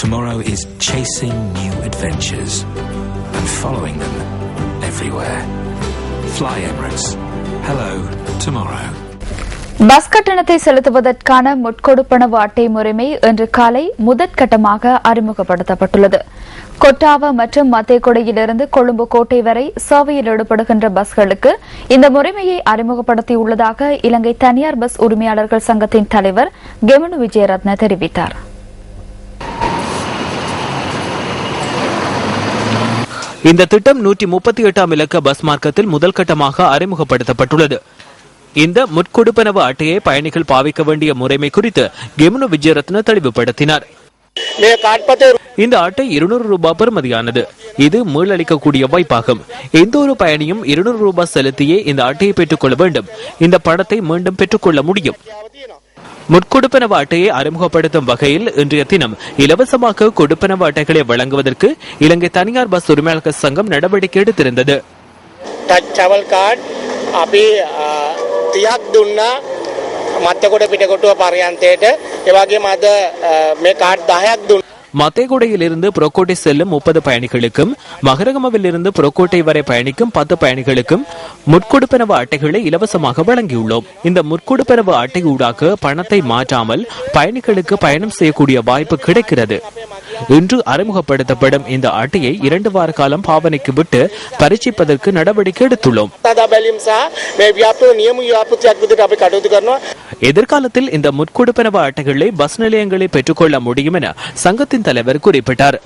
Tomorrow is chasing new adventures and following them everywhere. Fly Emirates. Hello, tomorrow. Bus கட்டணத்தை செலுத்துவதற்கான முட்கொடுப்பனவு அட்டை முறைமை இன்று காலை முதற்கட்டமாக அறிமுகப்படுத்தப்பட்டுள்ளது கொட்டாவா மற்றும் மத்தேகொடையிலிருந்து கொழும்பு கோட்டை வரை சேவையில் ஈடுபடுகின்ற பஸ்களுக்கு இந்த முறைமையை அறிமுகப்படுத்தியுள்ளதாக இலங்கை தனியார் பஸ் உரிமையாளர்கள் சங்கத்தின் தலைவர் கெமனு விஜயரத்ன தெரிவித்தார் இந்த திட்டம் நூற்றி முப்பத்தி எட்டாம் இலக்க பஸ் மார்க்கத்தில் முதல் கட்டமாக அறிமுகப்படுத்தப்பட்டுள்ளது. இந்த முற்கொடுப்பனவு அட்டையை பயணிகள் பாவிக்க வேண்டிய முறைமை குறித்து கெமுனு விஜயரத்ன தெளிவுபடுத்தினார். இந்த அட்டை இருநூறு ரூபாய் பெறுமதியானது. இது மீளளிக்கக்கூடிய வாய்ப்பாகும். எந்த ஒரு பயணியும் இருநூறு ரூபாய் செலுத்தியே இந்த அட்டையை பெற்றுக்கொள்ள வேண்டும். இந்த பணத்தை மீண்டும் பெற்றுக்கொள்ள முடியும். முட்கொடுப்பனவு அட்டையை அறிமுகப்படுத்தும் வகையில் இன்றைய தினம் இலவசமாக கொடுப்பனவு அட்டைகளை வழங்குவதற்கு இலங்கை தனியார் பஸ் உரிமையாளர்கள் சங்கம் நடவடிக்கை எடுத்திருந்தது ටච් චවල් කාඩ් අපි තියක් දුන්නා මත්තකොට පිටකොටුව පර්යන්තයට ඒවගේ මද මේ කාඩ් දහයක් දුන්න மத்தேகுடையில் இருந்து புறக்கோட்டை செல்லும் முப்பது பயணிகளுக்கும் மகரகமவில் இருந்து புறக்கோட்டை வரை பயணிக்கும் பத்து பயணிகளுக்கும் முற்கொடுப்பனவு அட்டைகளை இலவசமாக வழங்கியுள்ளோம். இந்த முற்கொடுப்பனவு அட்டை ஊடாக பணத்தை மாற்றாமல் பயணிகளுக்கு பயணம் செய்யக்கூடிய வாய்ப்பு கிடைக்கிறது. இன்று அறிமுகப்படுத்தப்படும் இந்த அட்டையை இரண்டு வார காலம் பாவனைக்கு விட்டு பரீட்சிப்பதற்கு நடவடிக்கை எடுத்துள்ளோம். எதிர்காலத்தில் இந்த முற்கொடுப்பனவு அட்டைகளை பஸ் நிலையங்களை பெற்றுக்கொள்ள முடியும் என சங்கத்தின் தலைவர் குறிப்பிட்டார்.